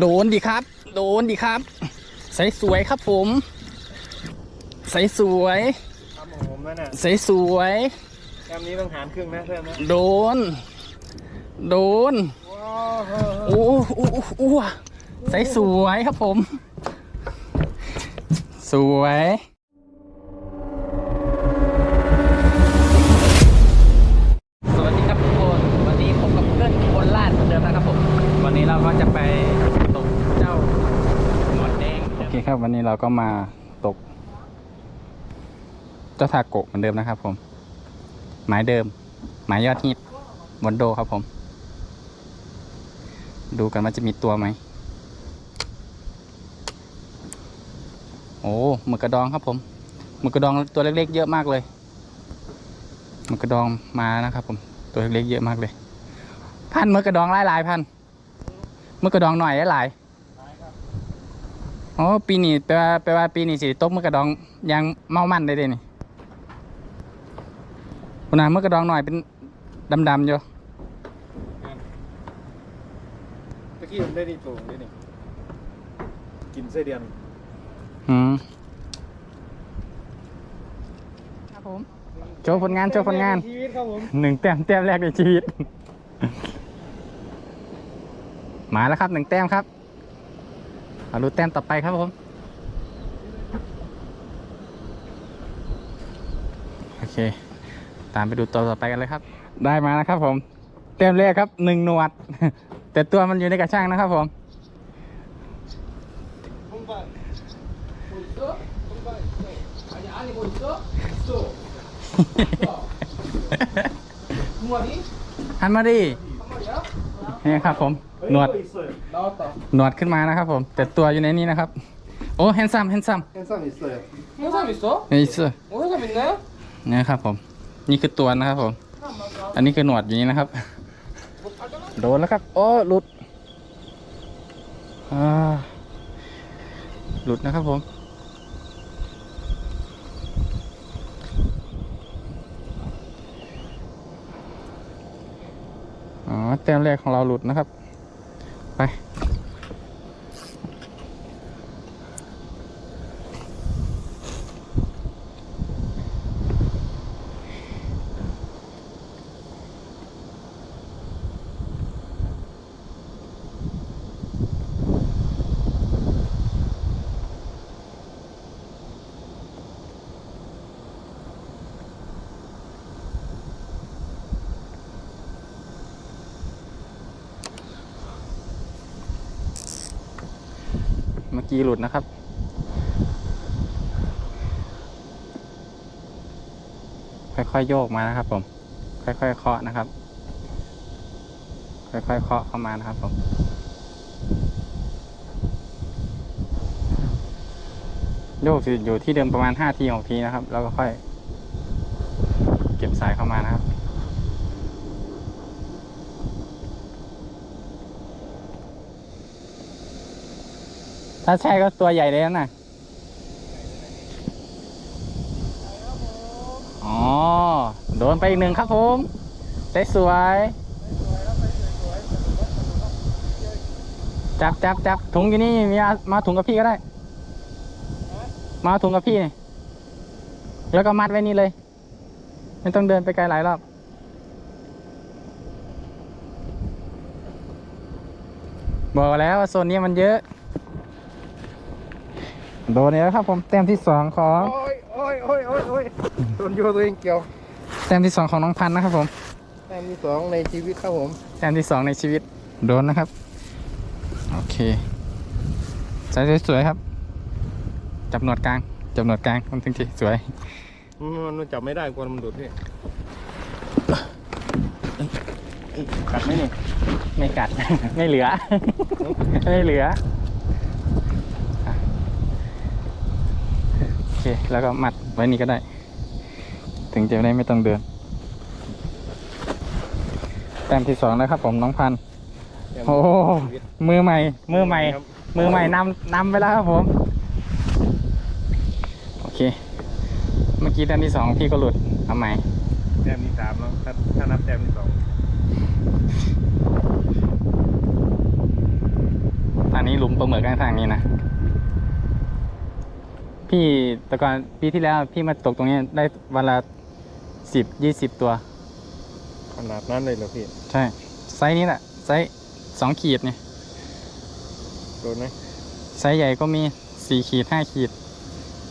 โดนดิครับ โดนดิครับ ใสสวยครับผม ใสสวยทำของผมนั่นน่ะใสสวยแต้มนี้ต้องหารครึ่งนะเพื่อนนะโดน โดนว้าวโอ้โอ้โอ้โอ้ใสสวยครับผม สวย วันนี้เราก็มาตก เจ้าทาโกะเหมือนเดิมนะครับ ผม หมายเดิม หมายยอดฮิตบนโดครับผม ดูกันว่าจะมีตัวไหม โอ้หมึกกระดองครับผมหมึกกระดองตัวเล็กๆเยอะมากเลยหมึกกระดองมานะครับ ผมตัวเล็กๆเยอะมากเลย พันหมึกกระดองหลายหลายๆพันหมึกกระดองหน่อยหลายๆ อ๋อปีนี้แปลว่าแปลว่าปีนี้สิตกหมึกกระดองยังเมามันได้เลยนี่คุณนาหมึกกระดองหน่อยเป็นดำๆอยู่ตะกี้ผมได้ดีตัวได้นี่กินไส้เดือนอืมครับผมโชว์ผลงานโชว์ผลงานชีวิตครับผมหนึ่งแต้มแต้มแรกในชีวิต มาแล้วครับหนึ่งแต้มครับ เอาดูแต้มต่อไปครับผมโอเค ตามไปดูตัวต่อไปกันเลยครับ ได้มานะครับผมแต้มแรกครับหนึ่งหนวด แต่ตัวมันอยู่ในกระช่างนะครับผมหันมาดิ นี่ครับผมหนวดหนวดขึ้นมานะครับผม แต่ตัวอยู่ในนี้นะครับ โอ้แฮนซัมแฮนซัมแฮนซัมอีสเซอร์แฮนซัมอีสเซอร์อิสเซอร์โอ้แนี่นะนี่ครับผม นี่คือตัวนะครับผม อันนี้คือหนวดอย่างนี้นะครับโดนแล้วครับ โอ้หลุดอ่าหลุดนะครับผม แต้มแรกของเราหลุดนะครับ ไป กีหลุดนะครับ ค่อยๆโยกมานะครับ ผม ค่อยๆเคาะนะครับ ค่อยๆเคาะเข้ามานะครับผมโยกอยู่ที่เดิมประมาณห้าทีหกทีนะครับ แล้วก็ค่อย เก็บสายเข้ามานะครับ ถ้าใช่ก็ตัวใหญ่เลยนะอ๋อ โดนไปอีกหนึ่งครับผมสวยจับจับจับถุงอยู่นี่มีมาถุงกับพี่ก็ได้มาเอาถุงกับพี่นี่แล้วก็มัดไว้นี่เลย ไม่ต้องเดินไปไกลหลายรอบบอกแล้วว่าโซนนี้มันเยอะ โดนแล้วครับผมแต้มที่สองของโอ้ยโอ้ยโอ้ยโอ้ยโอ้ยโดนโยตัวเองเกี่ยวแต้มที่สองของน้องพันธุ์นะครับผมแต้มที่สองในชีวิตครับผมแต้มที่สองในชีวิตโดนนะครับ โอเคใส่สวยๆครับ จับหนวดกลาง จับหนวดกลางมันถึงจะสวยมันมันจับไม่ได้กลัวมันหลุดพี่กัดไหมนี่ไม่กัด ไม่เหลือ ไม่เหลืออะโอเค แล้วก็มัดไว้นี่ก็ได้ ถึงจะได้ไม่ต้องเดิน แต้มที่สองนะครับผมน้องพันธุ์โอ้โหมือใหม่ มือใหม่ครับมือใหม่นำนำไปแล้วครับผม โอเค เมื่อกี้แต้มที่สองพี่ก็หลุดเอาใหม่แต้มที่สามแล้วถ้าถ้านับแต้มที่สองตอนนี้ลุมปลาหมึกข้างทางนี้นะ พี่แต่ก่อนปีที่แล้วพี่มาตกตรงนี้ได้วันละสิบยี่สิบตัว ขนาดนั้นเลยเหรอพี่ใช่ ไซส์นี้แหละไซส์สองขีดเนี่ยโดนไหมไซส์ใหญ่ก็มีสี่ขีดห้าขีด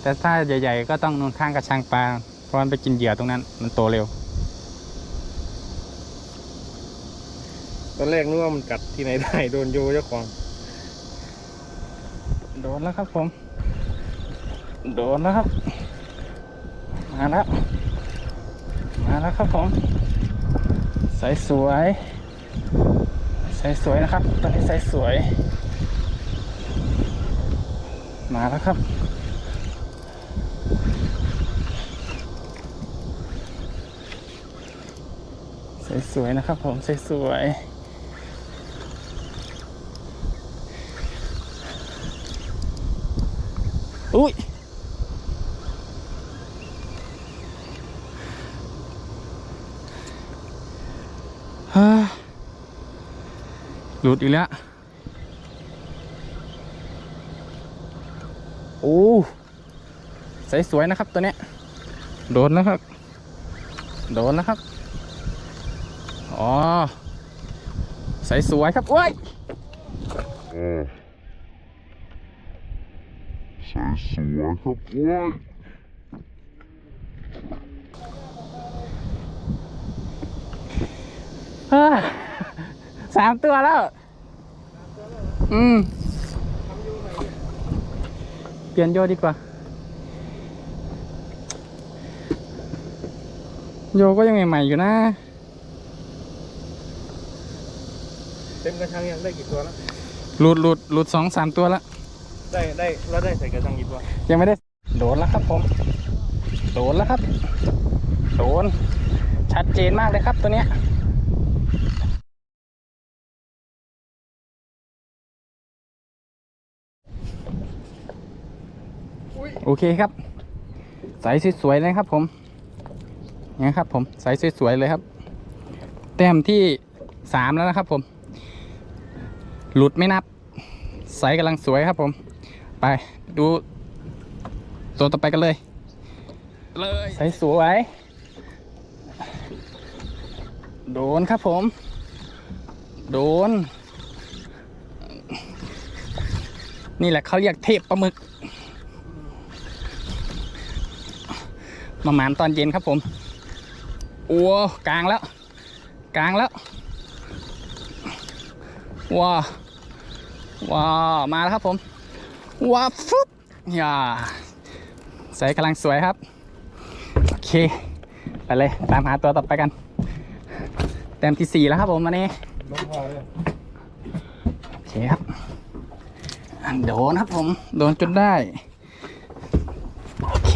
แต่ถ้าใหญ่ๆก็ต้องนนข้างกระชังปลาเพราะมันไปกินเหยื่อตรงนั้น มันโตเร็ว ตอนแรกนึกว่ามันกัดที่ไหนได้โดนโยเจ้าของ โดนแล้วครับผม โดนแล้วครับ มาแล้ว มาแล้วครับผมใสสวยใสสวยนะครับ ตอนนี้ใสสวย มาแล้วครับใสสวยนะครับผมใสสวยอุ้ย หลุดอีกแล้ว โอ้ใสสวยนะครับตัวเนี้ย โดนแล้วครับ โดนแล้วครับ อ๋อใสสวยครับโอ้ยใส่สวยครับว้ายเฮ้ย สามตัวแล้ว อืม เปลี่ยนโยดีกว่า โยก็ยังใหม่ๆอยู่นะ เต็มกระชังยังได้กี่ตัวแล้วหลุดหลุดหลุดสองสามตัวแล้ว ได้ได้แล้วได้ใส่กระชังกี่ตัว ยังไม่ได้ โดนแล้วครับผม โดนแล้วครับ โดน ชัดเจนมากเลยครับตัวเนี้ย โอเคครับใสสวยๆเลยครับ ผมเนี่ยครับ ผมใสสวยๆเลยครับ แต้มที่สามแล้วนะครับ ผม หลุดไม่นับใสกำลังสวยครับ ผม ไปดูตัวต่อไปกันเลย เลยใสสวยโดนครับผม โดน นี่แหละเขาเรียกเทพปลาหมึก มาหมานตอนเย็นครับผมโอ้กลางแล้ว กลางแล้วว้าว้าวมาแล้วครับผมว้าฟุ๊บอย่าใส่กำลังสวยครับ โอเค ไปเลย ตามหาตัวต่อไปกันแต้มที่สี่แล้วครับผมวันนี้โอเคครับ โดนครับผม โดนจนได้ โอเค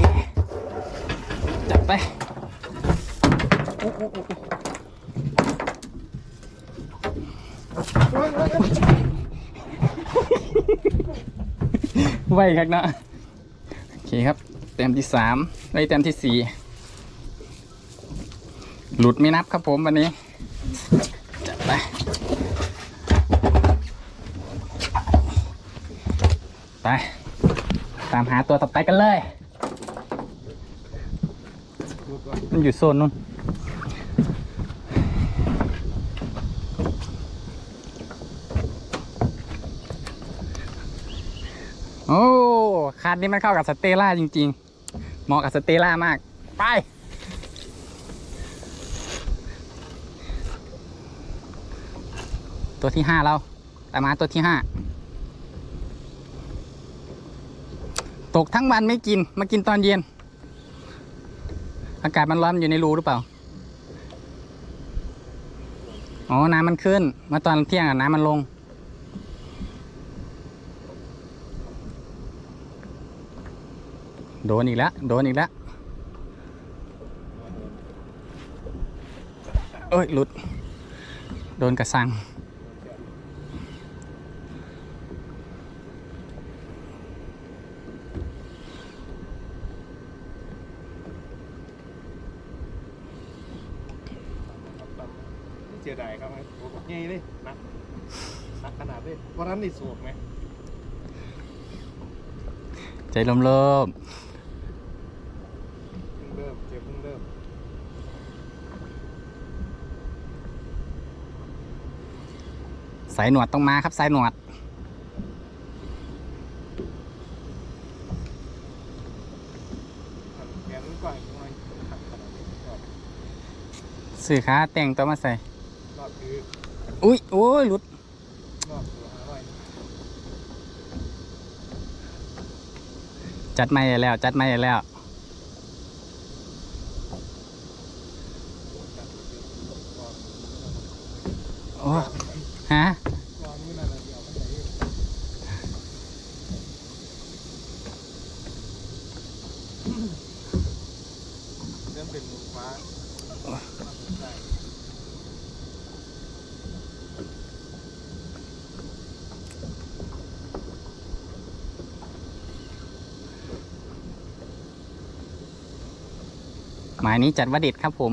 จับไปอุ๊อุ๊อุ๊อุ๊ ไวครับเนาะโอเคครับเต็มที่สามไอ้เต็มที่สี่หลุดไม่นับครับผมวันนี้ จับไปไป ตามหาตัวต่อไปกันเลย มันอยู่โซนนู้น โอ้ คันนี้มันเข้ากับสเตล่าจริงๆเหมาะกับสเตล่ามาก ไป ตัวที่ห้าเราตามาตัวที่ห้าตกทั้งวันไม่กินมากินตอนเย็น อากาศมันร้อนอยู่ในรูหรือเปล่า อ๋อ น้ำมันขึ้น มาตอนเที่ยงอะน้ำมันลง โดนอีกแล้ว โดนอีกแล้ว เอ้ย หลุด โดนกระสัง เสียดายครับโอ้โหใหญ่เลยหนักหนักขนาดนี้วันนั้นนี่สูบไหมใจเริ่มเริ่ม เพิ่งเริ่มเก็บเพิ่งเริ่ม สายหนวดต้องมาครับสายหนวด สื่อค้าแต่งตัวมาใส่ อุ้ย โอ้ยหลุดรอบตัวหาไว้จัดไม่แล้ว จัดไม่แล้วโอ้ฮะ รอบนี้น่าจะเดียวมันไหนเริ่มเป็นหมูฟ้าได้ หมายนี้จัดว่าเด็ดครับผม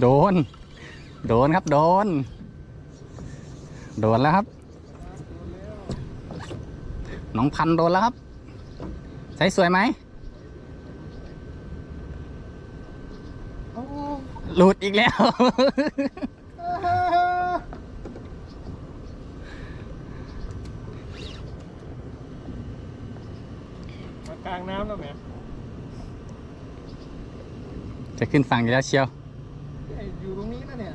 โดน โดนครับ โดน โดนแล้วครับ น้องพันโดนแล้วครับ ใส่สวยไหมหลุดอีกแล้วมากลางน้ำแล้วแหม จะขึ้นฝั่งอยู่แล้วเชียวไอ้อยู่ตรงนี้นะเนี่ย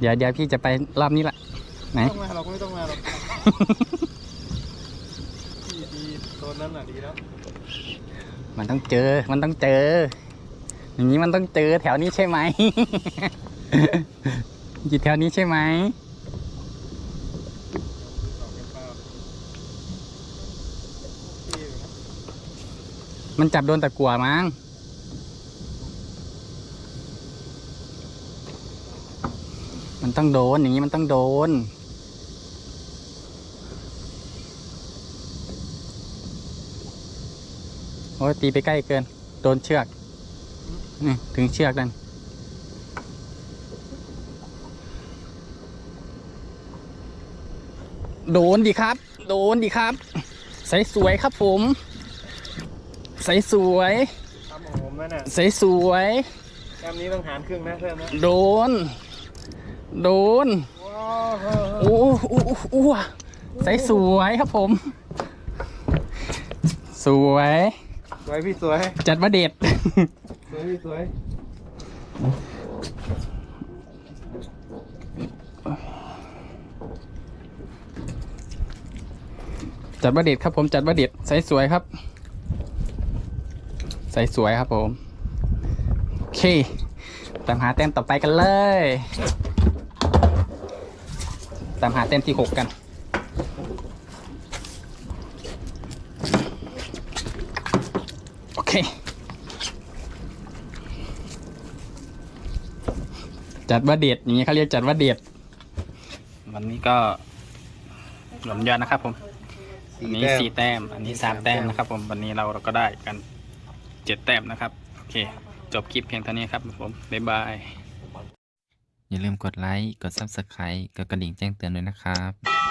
เดี๋ยวเดี๋ยวพี่จะไปรอบนี้ละไหนไม่ต้องมาหรอกไม่ต้องมาหรอกดีดีตัวนั้นน่ะดีแล้ว มันต้องเจอ มันต้องเจอ อย่างนี้มันต้องเจอแถวนี้ใช่ไหม อยู่แถวนี้ใช่ไหมต่อกันเปล่าโอเคอยู่นะมันจับโดนตะกัวมั้ง มันต้องโดน อย่างนี้มันต้องโดน โอ้ยตีไปใกล้เกิน โดนเชือก นี่ ถึงเชือกนั่นโดนดิครับ โดนดิครับ ใสสวยครับผม ใสสวยทำของผมนั่นน่ะใสสวยแต้มนี้ต้องหารครึ่งนะเพิ่มนะ โดน โดนว้าวโอ้โอ้โอ้โอ้ใสสวยครับผม สวย สวยพี่สวย จัดว่าเด็ด สวยพี่สวย จัดว่าเด็ดครับผม จัดว่าเด็ดใสสวยครับ ใสสวยครับผม โอเค ตามหาแต้มต่อไปกันเลย ตามหาแต้มที่หกกัน โอเค จัดว่าเด็ดอย่างนี้เขาเรียกจัดว่าเด็ด วันนี้ก็หลอมยอดนะครับผมอันนี้สี่แต้ม อันนี้สามแต้มนะครับ ผม วันนี้เราเราก็ได้กันเจ็ดแต้มนะครับ โอเค จบคลิปเพียงเท่านี้ครับผม บ๊ายบาย อย่าลืมกดไลค์ กด Subscribe กดกระดิ่งแจ้งเตือนด้วยนะครับ